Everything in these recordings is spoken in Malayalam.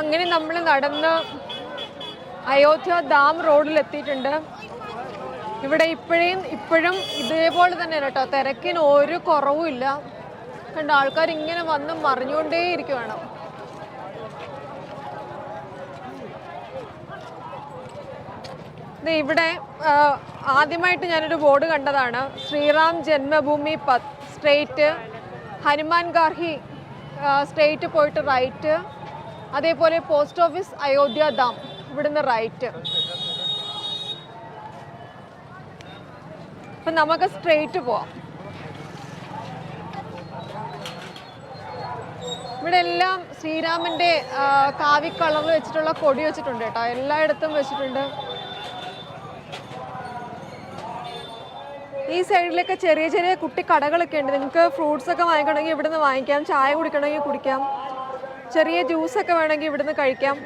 അങ്ങനെ നമ്മൾ നടന്ന് അയോധ്യ ഡാം റോഡിൽ എത്തിയിട്ടുണ്ട് ഇവിടെ ഇപ്പോഴും ഇപ്പോഴും ഇതേപോലെ തന്നെ കേട്ടോ. തിരക്കിന് ഒരു കുറവുമില്ല കണ്ട ആൾക്കാർ ഇങ്ങനെ വന്ന് മറിഞ്ഞുകൊണ്ടേ ഇരിക്കുവാണ്. ഇവിടെ ആദ്യമായിട്ട് ഞാനൊരു ബോർഡ് കണ്ടതാണ്. ശ്രീറാം ജന്മഭൂമി പത് സ്ട്രേറ്റ് ഹനുമാൻ ഗാർഹി സ്ട്രേറ്റ് പോയിട്ട് റൈറ്റ്. അതേപോലെ പോസ്റ്റ് ഓഫീസ് അയോധ്യ ഡാം ഇവിടുന്ന് റൈറ്റ്. അപ്പം നമുക്ക് സ്ട്രേറ്റ് പോവാം. ഇവിടെ എല്ലാം ശ്രീരാമന്റെ കാവി കളർ വെച്ചിട്ടുള്ള കൊടി വെച്ചിട്ടുണ്ട് കേട്ടോ. എല്ലായിടത്തും വെച്ചിട്ടുണ്ട്. ഈ സൈഡിലൊക്കെ ചെറിയ ചെറിയ കുട്ടി കടകളൊക്കെ ഉണ്ട്. നിങ്ങൾക്ക് ഫ്രൂട്ട്സ് ഒക്കെ വാങ്ങിക്കണമെങ്കിൽ ഇവിടുന്ന് വാങ്ങിക്കാം. ചായ കുടിക്കണമെങ്കിൽ കുടിക്കാം. ചെറിയ ജ്യൂസ് ഒക്കെ വേണമെങ്കിൽ ഇവിടുന്ന് കഴിക്കാം.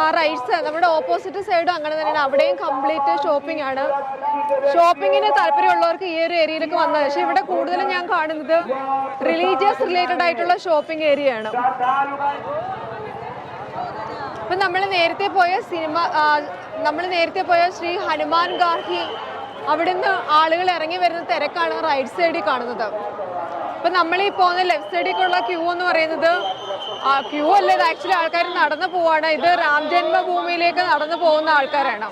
ആ റൈറ്റ്സ് നമ്മുടെ ഓപ്പോസിറ്റ് സൈഡും അങ്ങനെ തന്നെയാണ്. അവിടെയും കംപ്ലീറ്റ് ഷോപ്പിംഗ് ആണ്. ഷോപ്പിങ്ങിന് താല്പര്യമുള്ളവർക്ക് ഈ ഒരു ഏരിയയിലേക്ക് വന്നത് പക്ഷേ ഇവിടെ കൂടുതലും ഞാൻ കാണുന്നത് റിലീജിയസ് റിലേറ്റഡ് ആയിട്ടുള്ള ഷോപ്പിംഗ് ഏരിയ ആണ്. ഇപ്പം നമ്മൾ നേരത്തെ പോയ സിനിമ നമ്മൾ നേരത്തെ പോയ ശ്രീ ഹനുമാൻ ഗാർഹി അവിടുന്ന് ആളുകൾ ഇറങ്ങി വരുന്ന തിരക്കാണ് റൈറ്റ് സൈഡിൽ കാണുന്നത്. അപ്പം നമ്മൾ ഈ പോകുന്ന ലെഫ്റ്റ് സൈഡിലേക്കുള്ള ക്യൂ എന്ന് പറയുന്നത് ക്യൂ അല്ല ഇത് ആക്ച്വലി ആൾക്കാർ നടന്നു പോവാണ്. ഇത് രാം ജന്മഭൂമിയിലേക്ക് നടന്നു പോകുന്ന ആൾക്കാരാണ്.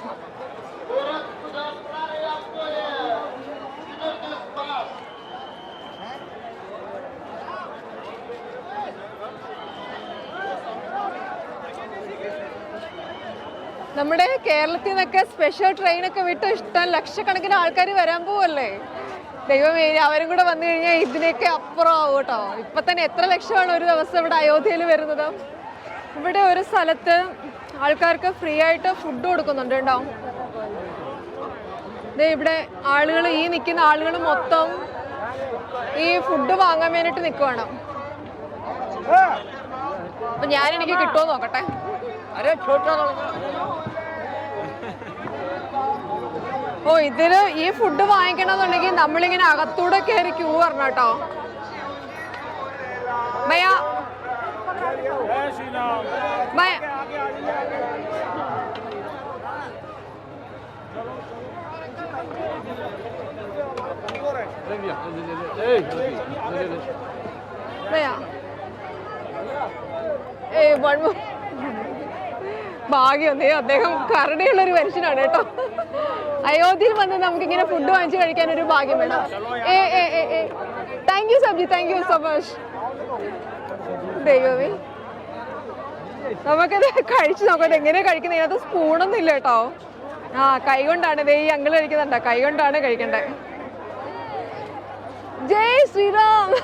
നമ്മുടെ കേരളത്തിൽ നിന്നൊക്കെ സ്പെഷ്യൽ ട്രെയിൻ ഒക്കെ വിട്ട് ഇഷ്ടം ലക്ഷക്കണക്കിന് ആൾക്കാർ വരാൻ പോവല്ലേ? ദൈവമേ അവരും കൂടെ വന്നു കഴിഞ്ഞാൽ ഇതിനൊക്കെ അപ്പുറം ആവും കേട്ടോ. ഇപ്പൊ തന്നെ എത്ര ലക്ഷമാണ് ഒരു ദിവസം ഇവിടെ അയോധ്യയിൽ വരുന്നത്? ഇവിടെ ഒരു സ്ഥലത്ത് ആൾക്കാർക്ക് ഫ്രീ ആയിട്ട് ഫുഡ് കൊടുക്കുന്നുണ്ട് കേട്ടോ. ദേ ഇവിടെ ആളുകൾ ഈ നിൽക്കുന്ന ആളുകൾ മൊത്തം ഈ ഫുഡ് വാങ്ങാൻ വേണ്ടിട്ട് നിൽക്കുവാണ് അപ്പൊ ഞാൻ എനിക്ക് കിട്ടുമോ നോക്കട്ടെ. अरे छोटा ഓ ഇതില് ഈ ഫുഡ് വാങ്ങിക്കണമെന്നുണ്ടെങ്കിൽ നമ്മളിങ്ങനെ അകത്തൂടെ കയറി ക്യൂ വരണം കേട്ടോ ഭയ ഭയ ഭയ ഏ വൺ ഭാഗ്യം അദ്ദേഹം കരുണയുള്ള ഒരു മനുഷ്യനാണ് കേട്ടോ. അയോധ്യയിൽ വന്ന് നമുക്ക് ഇങ്ങനെ ഫുഡ് വാങ്ങിച്ചു കഴിക്കാൻ ഒരു ഭാഗ്യം വേണം. ഏ ഏ ഏ ഏ. താങ്ക് യു സബ്ജി താങ്ക് യു സോ മച്ച് ദൈവമേ. നമുക്കത് കഴിച്ചു നോക്കട്ടെ. എങ്ങനെ കഴിക്കുന്നത്? അതിനകത്ത് സ്പൂണൊന്നും ഇല്ല കേട്ടോ. ആ കൈ കൊണ്ടാണ്. ദേ ഈ കഴിക്കുന്നുണ്ടോ. കൈ കൊണ്ടാണ് കഴിക്കണ്ടേ. ജയ് ശ്രീറാം.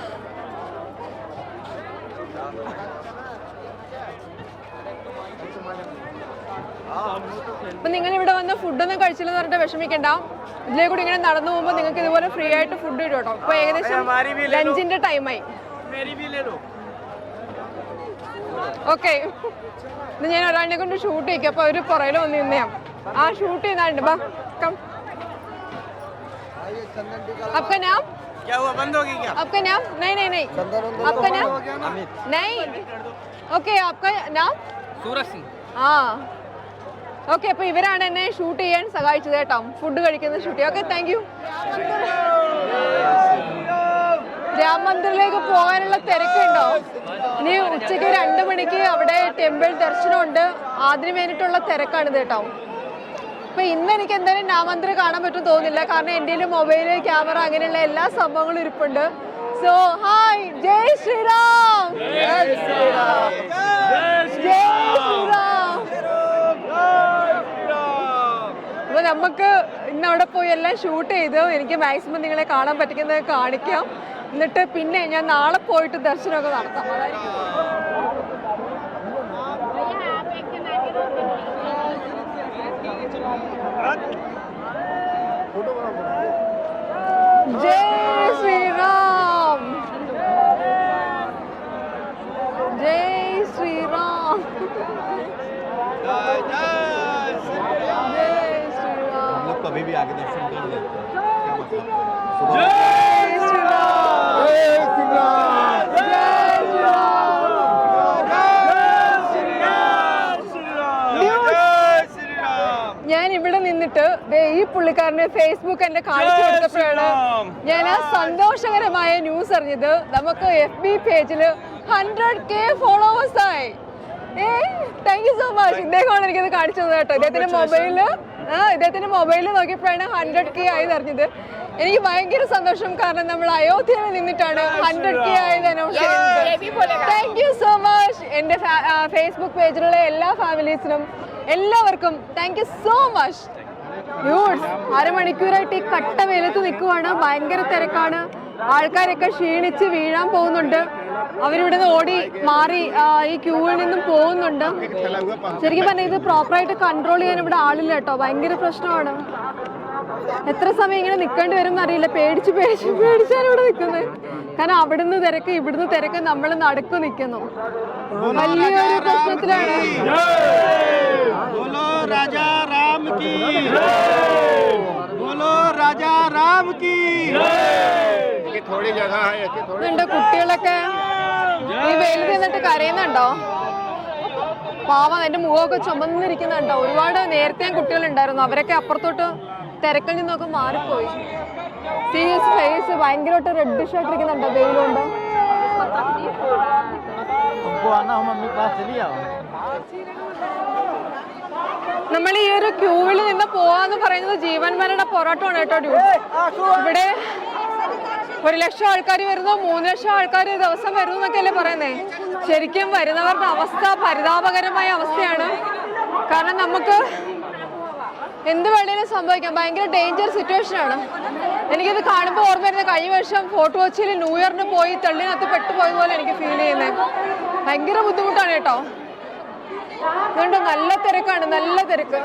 അപ്പൊ നിങ്ങൾ ഇവിടെ വന്ന് ഫുഡൊന്നും കഴിച്ചില്ലെന്ന് പറഞ്ഞിട്ട് വിഷമിക്കണ്ട ഇതിലേ കൂടി ഇങ്ങനെ നടന്നു പോകുമ്പോൾ നിങ്ങൾക്ക് ഇതുപോലെ ഫ്രീ ആയിട്ട് ഫുഡ് കിട്ടും കേട്ടോ ഇപ്പൊ ഏകദേശം ലഞ്ചിന്റെ ടൈമായി मेरी भी ले लो ഓക്കെ ഇത് ഞാൻ ഒരാളിനെ കൊണ്ട് ഷൂട്ട് ചെയ്യിക്കും അപ്പൊ അവര് പുറകിൽ വന്ന് നിന്നെയാ ആ ഷൂട്ട് ചെയ്യുന്നുണ്ട് ബാ കം आपका नाम क्या हुआ बंद होगी क्या आपका नाम नहीं नहीं नहीं आपका नाम नहीं ओके आपका नाम सूरज सिंह ആ ഓക്കെ അപ്പൊ ഇവരാണ് എന്നെ ഷൂട്ട് ചെയ്യാൻ സഹായിച്ചത് കേട്ടോ. ഫുഡ് കഴിക്കുന്ന shoot okay thank you Ram മന്ദിറിലേക്ക് പോകാനുള്ള തിരക്കുണ്ടോ? ഇനി ഉച്ചയ്ക്ക് രണ്ട് മണിക്ക് അവിടെ ടെമ്പിൾ ദർശനമുണ്ട്. അതിന് വേണ്ടിയിട്ടുള്ള തിരക്കാണിത് കേട്ടോ. അപ്പൊ ഇന്ന് എനിക്ക് എന്തായാലും രാമന്ദിരം കാണാൻ പറ്റും തോന്നുന്നില്ല. കാരണം എന്റെ മൊബൈൽ ക്യാമറ അങ്ങനെയുള്ള എല്ലാ സംഭവങ്ങളും ഇരിപ്പുണ്ട്. സോ ഹായ് ജയ് ശ്രീറാം. ജയ് ശ്രീറാം അപ്പൊ നമുക്ക് ഇന്ന് അവിടെ പോയി എല്ലാം ഷൂട്ട് ചെയ്ത് എനിക്ക് മാക്സിമം നിങ്ങളെ കാണാൻ പറ്റുന്നത് കാണിക്കാം. എന്നിട്ട് പിന്നെ ഞാൻ നാളെ പോയിട്ട് ദർശനമൊക്കെ നടത്താം. അതായിരിക്കും. ഈ പുള്ളിക്കാരന് ഫേസ്ബുക്ക് എന്റെ കാണിച്ചു കൊടുത്തപ്പോഴാണ് ഞാൻ ആ സന്തോഷകരമായ ന്യൂസ് അറിഞ്ഞത്. നമുക്ക് എഫ് ബി പേജിൽ ഹൺഡ്രഡ് കെ ഫോളോവേഴ്സ് ആയി. ഏ താങ്ക് യു സോ മച്ച് ഇദ്ദേഹമാണ് എനിക്കത് കാണിച്ചു തന്നത് കേട്ടോ. ഇദ്ദേഹത്തിന്റെ മൊബൈലിൽ ആ ഇദ്ദേഹത്തിന്റെ മൊബൈലിൽ നോക്കിയപ്പോഴാണ് ഹൺഡ്രഡ് കെ ആയി അറിഞ്ഞത്. എനിക്ക് ഭയങ്കര സന്തോഷം. കാരണം നമ്മൾ അയോധ്യയിൽ നിന്നിട്ടാണ് ഹൺഡ്രഡ് കെ ആയത് അനൗൺസ് ചെയ്യുന്നത് താങ്ക് യു സോ മച്ച് എന്റെ ഫേസ്ബുക്ക് പേജിലുള്ള എല്ലാ ഫാമിലീസിനും എല്ലാവർക്കും താങ്ക് യു സോ മച്ച് അരമണിക്കൂറായിട്ട് ഈ കട്ട വെയിലത്ത് നിൽക്കുവാണ്. ഭയങ്കര തിരക്കാണ്. ആൾക്കാരൊക്കെ ക്ഷീണിച്ച് വീഴാൻ പോകുന്നുണ്ട്. അവരിവിടെ നിന്ന് ഓടി മാറി ഈ ക്യൂവിൽ നിന്നും പോകുന്നുണ്ട്. ശരിക്കും പറഞ്ഞാൽ ഇത് പ്രോപ്പറായിട്ട് കൺട്രോൾ ചെയ്യാൻ ഇവിടെ ആളില്ല കേട്ടോ. ഭയങ്കര പ്രശ്നമാണ്. എത്ര സമയം ഇങ്ങനെ നിൽക്കേണ്ടി വരും എന്നറിയില്ല പേടിച്ച് പേടിച്ച് പേടിച്ചാണ് ഇവിടെ നിൽക്കുന്നത്. കാരണം അവിടുന്ന് തിരക്ക് ഇവിടുന്ന് തിരക്ക് നമ്മൾ നടക്കു നിൽക്കുന്നു. വലിയൊരു പ്രശ്നത്തിലാണ്. കുട്ടികളൊക്കെ. ഈ വെയിൽ നിന്നിട്ട് കരയുന്നുണ്ടോ? പാവം എന്റെ മുഖമൊക്കെ ചുമന്നിരിക്കുന്നുണ്ടോ? ഒരുപാട് നേരത്തെ കുട്ടികളുണ്ടായിരുന്നു. അവരൊക്കെ അപ്പുറത്തോട്ട് തിരക്കിൽ നിന്നൊക്കെ മാറിപ്പോയി. സീരിയസ് ഫേസ് ഭയങ്കരമായിട്ട് ഷർട്ട് ആയിട്ടിരിക്കുന്നുണ്ടോ വെയിലുണ്ട് നമ്മൾ ഈ ഒരു ക്യൂവിൽ നിന്ന് പോവാന്ന് പറയുന്നത് ജീവന്മാരുടെ പൊറോട്ടമാണ് കേട്ടോ ഡ്യൂട്ടി ഇവിടെ ഒരു ലക്ഷം ആൾക്കാർ വരുന്നു മൂന്ന് ലക്ഷം ആൾക്കാർ ദിവസം വരുന്നു എന്നൊക്കെയല്ലേ പറയുന്നേ? ശരിക്കും വരുന്നവരുടെ അവസ്ഥ പരിതാപകരമായ അവസ്ഥയാണ്. കാരണം നമുക്ക് എന്ത് വേണേലും സംഭവിക്കാം. ഭയങ്കര ഡേഞ്ചർ സിറ്റുവേഷൻ ആണ്. എനിക്കിത് കാണുമ്പോൾ ഓർമ്മ വരുന്ന കഴിഞ്ഞ വർഷം ഫോർട്ട് കൊച്ചിയിൽ ന്യൂ ഇയറിന് പോയി തള്ളിനകത്ത് പെട്ടുപോയ പോലെ എനിക്ക് ഫീൽ ചെയ്യുന്നത് ഭയങ്കര ബുദ്ധിമുട്ടാണ് കേട്ടോ. അതുകൊണ്ട് നല്ല തിരക്കാണ് നല്ല തിരക്ക്.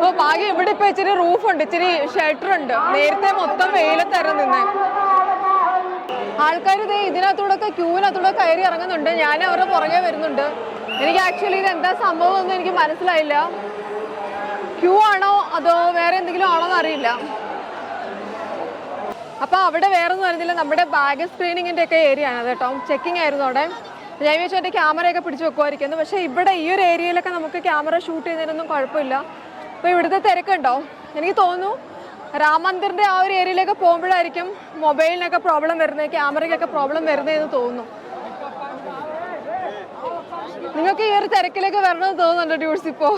ഓ ഭാഗ്യം ഇവിടെ ഇപ്പൊ ഇച്ചിരി റൂഫ് ഉണ്ട് ഇച്ചിരി ഷെൽട്ടർ ഉണ്ട്. നേരത്തെ മൊത്തം വെയിലത്തായിരുന്നു നിന്നെ ആൾക്കാർ ദേ ഇതിനകത്തൂടെ ഒക്കെ ക്യൂവിനകത്തൂടെ കയറി ഇറങ്ങുന്നുണ്ട്. ഞാൻ അവരുടെ പുറകെ വരുന്നുണ്ട്. എനിക്ക് ആക്ച്വലി ഇത് എന്താ സംഭവം ഒന്നും എനിക്ക് മനസ്സിലായില്ല. ക്യൂ ആണോ അതോ വേറെ എന്തെങ്കിലും ആണോ എന്നറിയില്ല അപ്പൊ അവിടെ വേറെ ഒന്നും അറിയില്ല നമ്മുടെ ബാഗ് സ്ക്രീനിങ്ങിന്റെ ഒക്കെ ഏരിയ ആണ് കേട്ടോ. ചെക്കിംഗ് ആയിരുന്നു അവിടെ. ഞാൻ വിചാരിച്ചു എന്റെ ക്യാമറയൊക്കെ പിടിച്ച് വെക്കുമായിരിക്കുന്നു. പക്ഷേ ഇവിടെ ഈ ഒരു ഏരിയയിലൊക്കെ നമുക്ക് ക്യാമറ ഷൂട്ട് ചെയ്യുന്നതിനൊന്നും കുഴപ്പമില്ല. അപ്പോൾ ഇവിടുത്തെ തിരക്കുണ്ടോ? എനിക്ക് തോന്നുന്നു രാം മന്ദിറിന്റെ ആ ഒരു ഏരിയയിലേക്ക് പോകുമ്പോഴായിരിക്കും മൊബൈലിനൊക്കെ പ്രോബ്ലം വരുന്നത് ക്യാമറയ്ക്കൊക്കെ പ്രോബ്ലം വരുന്നതെന്ന് തോന്നുന്നു. നിങ്ങൾക്ക് ഈ ഒരു തിരക്കിലേക്ക് എന്ന് തോന്നുന്നുണ്ടോ ഡ്യൂട്ട്സ് ഇപ്പോൾ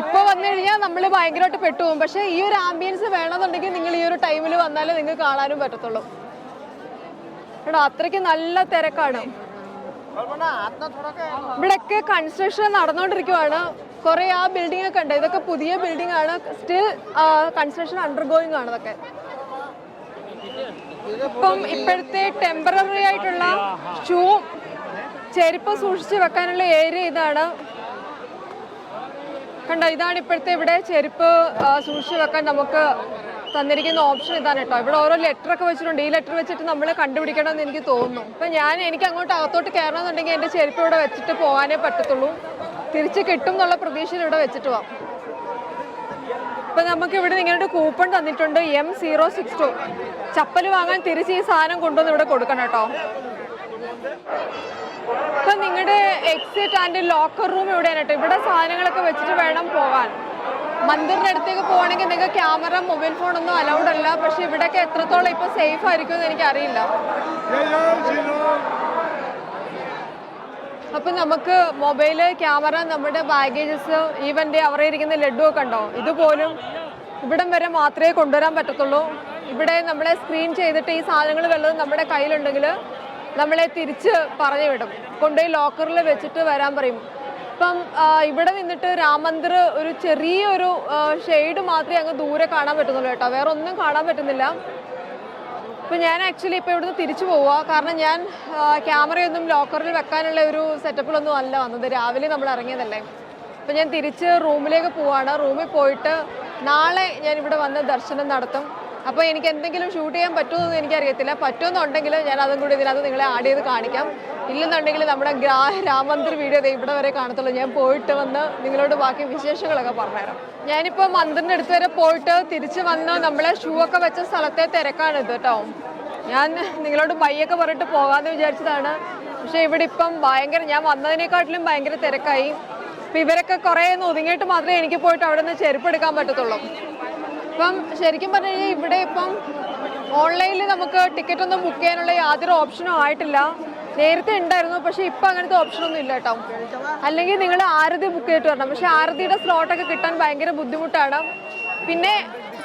ഇപ്പൊ വന്നു കഴിഞ്ഞാൽ നമ്മൾ ഭയങ്കരമായിട്ട് പെട്ടുപോകും പക്ഷേ ഈ ഒരു ആംബിയൻസ് വേണമെന്നുണ്ടെങ്കിൽ നിങ്ങൾ ഈ ഒരു ടൈമിൽ വന്നാലേ നിങ്ങൾക്ക് കാണാനും പറ്റത്തുള്ളൂ. എടാ അത്രയ്ക്ക് നല്ല തിരക്കാണ്. ഇവിടെയൊക്കെ കൺസ്ട്രക്ഷൻ നടന്നുകൊണ്ടിരിക്കുവാണ് കുറെ ആ ബിൽഡിംഗ് ഒക്കെ ഉണ്ട് ഇതൊക്കെ പുതിയ ബിൽഡിംഗ് ആണ്. സ്റ്റിൽ കൺസ്ട്രക്ഷൻ അണ്ടർഗോയിങ് ആണ് ഇതൊക്കെ. ഇപ്പം ഇപ്പോഴത്തെ ടെമ്പററി ആയിട്ടുള്ള ഷൂ ചെരുപ്പ് സൂക്ഷിച്ച് വെക്കാനുള്ള ഏരിയ ഇതാണ്. കണ്ടോ? ഇതാണ് ഇപ്പോഴത്തെ ഇവിടെ ചെരുപ്പ് സൂക്ഷിച്ച് വെക്കാൻ നമുക്ക് തന്നിരിക്കുന്ന ഓപ്ഷൻ ഇതാണ് കേട്ടോ. ഇവിടെ ഓരോ ലെറ്റർ ഒക്കെ വെച്ചിട്ടുണ്ട്. ഈ ലെറ്റർ വെച്ചിട്ട് നമ്മൾ കണ്ടുപിടിക്കണം എന്ന് എനിക്ക് തോന്നുന്നു. അപ്പൊ ഞാൻ എനിക്ക് അങ്ങോട്ട് അകത്തോട്ട് കയറണമെന്നുണ്ടെങ്കിൽ എന്റെ ചെരുപ്പ് ഇവിടെ വെച്ചിട്ട് പോകാനേ പറ്റത്തുള്ളൂ. തിരിച്ച് കിട്ടും എന്നുള്ള പ്രതീക്ഷയിൽ ഇവിടെ വെച്ചിട്ട് പോവാം അപ്പൊ നമുക്ക് ഇവിടെ നിങ്ങളുടെ കൂപ്പൺ തന്നിട്ടുണ്ട്. M zero six two chappal വാങ്ങാൻ തിരിച്ച് ഈ സാധനം കൊണ്ടുവന്ന് ഇവിടെ കൊടുക്കണം കേട്ടോ. ഇപ്പൊ നിങ്ങളുടെ എക്സിറ്റ് ആൻഡ് ലോക്കർ റൂം ഇവിടെയാണ് കേട്ടോ. ഇവിടെ സാധനങ്ങളൊക്കെ വെച്ചിട്ട് വേണം പോകാൻ മന്ദിറിന്റെ അടുത്തേക്ക് പോകണമെങ്കിൽ നിങ്ങൾക്ക് ക്യാമറ മൊബൈൽ ഫോൺ ഒന്നും അലൗഡ് അല്ല. പക്ഷെ ഇവിടെയൊക്കെ എത്രത്തോളം ഇപ്പൊ സേഫ് ആയിരിക്കും എന്ന് എനിക്ക് അറിയില്ല അപ്പൊ നമുക്ക് മൊബൈൽ ക്യാമറ നമ്മുടെ ബാഗേജസ് ഈവന്റെ അവരെ ഇരിക്കുന്ന ലഡു ഒക്കെ ഉണ്ടോ? ഇതുപോലും ഇവിടം വരെ മാത്രമേ കൊണ്ടുവരാൻ പറ്റത്തുള്ളൂ. ഇവിടെ നമ്മളെ സ്ക്രീൻ ചെയ്തിട്ട് ഈ സാധനങ്ങൾ വല്ലതും നമ്മുടെ കയ്യിലുണ്ടെങ്കിൽ നമ്മളെ തിരിച്ച് പറഞ്ഞു വിടും കൊണ്ടുപോയി ലോക്കറിൽ വെച്ചിട്ട് വരാൻ പറയും. ഇപ്പം ഇവിടെ നിന്നിട്ട് രാം മന്ദിർ ഒരു ചെറിയൊരു ഷെയ്ഡ് മാത്രമേ അങ്ങ് ദൂരെ കാണാൻ പറ്റുന്നുള്ളൂ കേട്ടോ. വേറെ ഒന്നും കാണാൻ പറ്റുന്നില്ല. ഇപ്പം ഞാൻ ആക്ച്വലി ഇപ്പോൾ ഇവിടുന്ന് തിരിച്ചു പോവുക. കാരണം ഞാൻ ക്യാമറയൊന്നും ലോക്കറിൽ വെക്കാനുള്ള ഒരു സെറ്റപ്പിലൊന്നും അല്ല വന്നത്. രാവിലെ നമ്മൾ ഇറങ്ങിയതല്ലേ. അപ്പം ഞാൻ തിരിച്ച് റൂമിലേക്ക് പോവാണ്. റൂമിൽ പോയിട്ട് നാളെ ഞാൻ ഇവിടെ വന്ന് ദർശനം നടത്തും. അപ്പോൾ എനിക്ക് എന്തെങ്കിലും ഷൂട്ട് ചെയ്യാൻ പറ്റുമോ എന്ന് എനിക്കറിയത്തില്ല. പറ്റുമെന്നുണ്ടെങ്കിൽ ഞാൻ അതും കൂടി ഇതിനകത്ത് നിങ്ങളെ ആഡ് ചെയ്ത് കാണിക്കാം. ഇല്ലെന്നുണ്ടെങ്കിൽ നമ്മുടെ ഗ്രാ രാം വീഡിയോ ഇവിടെ വരെ കാണത്തുള്ളൂ. ഞാൻ പോയിട്ട് വന്ന് നിങ്ങളോട് ബാക്കി വിശേഷങ്ങളൊക്കെ പറഞ്ഞുതരാം. ഞാനിപ്പോൾ മന്ദിറിന്റെ അടുത്ത് വരെ പോയിട്ട് തിരിച്ച് വന്ന് നമ്മളെ ഷൂ ഒക്കെ വെച്ച സ്ഥലത്തെ തിരക്കാണിത് കേട്ടോ. ഞാൻ നിങ്ങളോട് ബൈയൊക്കെ പറഞ്ഞിട്ട് പോകാമെന്ന് വിചാരിച്ചതാണ്. പക്ഷേ ഇവിടെ ഇപ്പം ഭയങ്കര ഞാൻ വന്നതിനെക്കാട്ടിലും ഭയങ്കര തിരക്കായി. ഇപ്പം ഇവരൊക്കെ കുറേ ഒന്ന് ഒതുങ്ങിയിട്ട് മാത്രമേ എനിക്ക് പോയിട്ട് അവിടെ നിന്ന് ചെരുപ്പ് എടുക്കാൻ പറ്റത്തുള്ളൂ. ഇപ്പം ശരിക്കും പറഞ്ഞു കഴിഞ്ഞാൽ ഇവിടെ ഇപ്പം ഓൺലൈനിൽ നമുക്ക് ടിക്കറ്റ് ഒന്നും ബുക്ക് ചെയ്യാനുള്ള യാതൊരു ഓപ്ഷനും ആയിട്ടില്ല. നേരത്തെ ഉണ്ടായിരുന്നു പക്ഷെ ഇപ്പം അങ്ങനത്തെ ഓപ്ഷനൊന്നും ഇല്ല കേട്ടോ. അല്ലെങ്കിൽ നിങ്ങൾ ആരതി ബുക്ക് ചെയ്തിട്ട് വരണം. പക്ഷെ ആരതിയുടെ സ്ലോട്ടൊക്കെ കിട്ടാൻ ഭയങ്കര ബുദ്ധിമുട്ടാണ്. പിന്നെ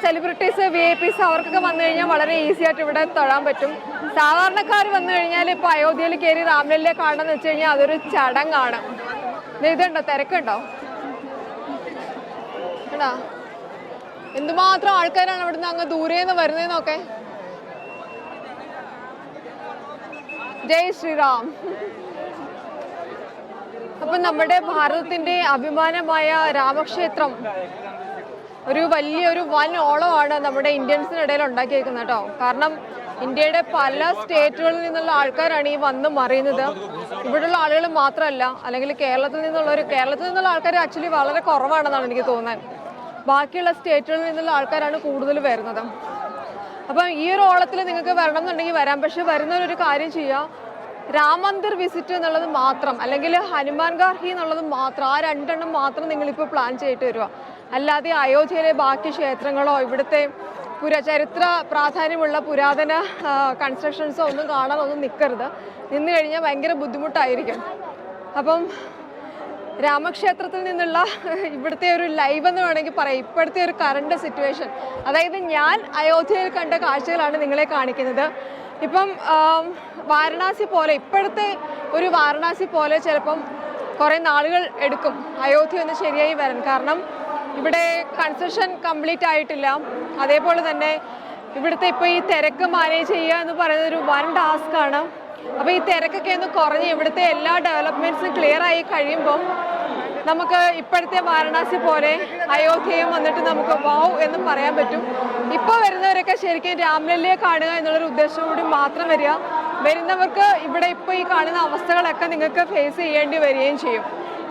സെലിബ്രിറ്റീസ് വി ഐ പീസ് അവർക്കൊക്കെ വന്നു കഴിഞ്ഞാൽ വളരെ ഈസി ആയിട്ട് ഇവിടെ തൊഴാൻ പറ്റും. സാധാരണക്കാർ വന്നു കഴിഞ്ഞാൽ ഇപ്പോൾ അയോധ്യയിൽ കയറി രാംലല്ലെ കാണണം എന്ന് വെച്ച് കഴിഞ്ഞാൽ അതൊരു ചടങ്ങാണ്. ഇതുണ്ടോ? തിരക്കുണ്ടോ? എടാ എന്തുമാത്രം ആൾക്കാരാണ് അവിടുന്ന് അങ്ങ് ദൂരെ നിന്ന് വരുന്നതെന്നൊക്കെ ജയ് ശ്രീറാം. അപ്പൊ നമ്മുടെ ഭാരതത്തിന്റെ അഭിമാനമായ രാമക്ഷേത്രം ഒരു വലിയൊരു വൻ ഓളമാണ് നമ്മുടെ ഇന്ത്യൻസിനിടയിൽ ഉണ്ടാക്കിയേക്കുന്നത് കേട്ടോ. കാരണം ഇന്ത്യയുടെ പല സ്റ്റേറ്റുകളിൽ നിന്നുള്ള ആൾക്കാരാണ് ഈ വന്ന് മറിയുന്നത്. ഇവിടെയുള്ള ആളുകൾ മാത്രമല്ല അല്ലെങ്കിൽ കേരളത്തിൽ നിന്നുള്ള ഒരു കേരളത്തിൽ നിന്നുള്ള ആൾക്കാർ ആക്ച്വലി വളരെ കുറവാണെന്നാണ് എനിക്ക് തോന്നുന്നത്. ബാക്കിയുള്ള സ്റ്റേറ്റുകളിൽ നിന്നുള്ള ആൾക്കാരാണ് കൂടുതൽ വരുന്നത്. അപ്പം ഈ ഒരു ഓളത്തിൽ നിങ്ങൾക്ക് വരണം എന്നുണ്ടെങ്കിൽ വരാം. പക്ഷെ വരുന്നവരൊരു കാര്യം ചെയ്യുക. രാമന്ദിർ വിസിറ്റ് എന്നുള്ളത് മാത്രം അല്ലെങ്കിൽ ഹനുമാൻ ഗാർഹി എന്നുള്ളത് മാത്രം ആ രണ്ടെണ്ണം മാത്രം നിങ്ങളിപ്പോൾ പ്ലാൻ ചെയ്തിട്ട് വരിക. അല്ലാതെ അയോധ്യയിലെ ബാക്കി ക്ഷേത്രങ്ങളോ ഇവിടുത്തെ പുര ചരിത്ര പ്രാധാന്യമുള്ള പുരാതന കൺസ്ട്രക്ഷൻസോ ഒന്നും കാണാനൊന്നും നിൽക്കരുത് നിന്ന് കഴിഞ്ഞാൽ ഭയങ്കര ബുദ്ധിമുട്ടായിരിക്കും. അപ്പം രാമക്ഷേത്രത്തിൽ നിന്നുള്ള ഇവിടുത്തെ ഒരു ലൈവ് എന്ന് വേണമെങ്കിൽ പറയാം. ഇപ്പോഴത്തെ ഒരു കറണ്ട് സിറ്റുവേഷൻ അതായത് ഞാൻ അയോധ്യയിൽ കണ്ട കാഴ്ചകളാണ് നിങ്ങളെ കാണിക്കുന്നത്. ഇപ്പം വാരണാസി പോലെ ഇപ്പോഴത്തെ ഒരു വാരണാസി പോലെ ചിലപ്പം കുറേ നാളുകൾ എടുക്കും അയോധ്യ ഒന്ന് ശരിയായി വരാൻ. കാരണം ഇവിടെ കൺസ്ട്രക്ഷൻ കംപ്ലീറ്റ് ആയിട്ടില്ല. അതേപോലെ തന്നെ ഇവിടുത്തെ ഇപ്പോൾ ഈ തിരക്ക് മാനേജ് ചെയ്യുക എന്ന് പറയുന്നത് ഒരു വൻ ടാസ്ക്കാണ് അപ്പോൾ ഈ തിരക്കൊക്കെ ഒന്ന് കുറഞ്ഞ് ഇവിടുത്തെ എല്ലാ ഡെവലപ്മെന്റ്സും ക്ലിയർ ആയി കഴിയുമ്പോൾ നമുക്ക് ഇപ്പോഴത്തെ വാരണാസി പോലെ അയോധ്യയും വന്നിട്ട് നമുക്ക് വാവ് എന്ന് പറയാൻ പറ്റും. ഇപ്പോൾ വരുന്നവരൊക്കെ ശരിക്കും രാംലല്ലയെ കാണുക എന്നുള്ളൊരു ഉദ്ദേശം കൂടി മാത്രം വരിക. വരുന്നവർക്ക് ഇവിടെ ഇപ്പോൾ ഈ കാണുന്ന അവസ്ഥകളൊക്കെ നിങ്ങൾക്ക് ഫേസ് ചെയ്യേണ്ടി വരികയും ചെയ്യും.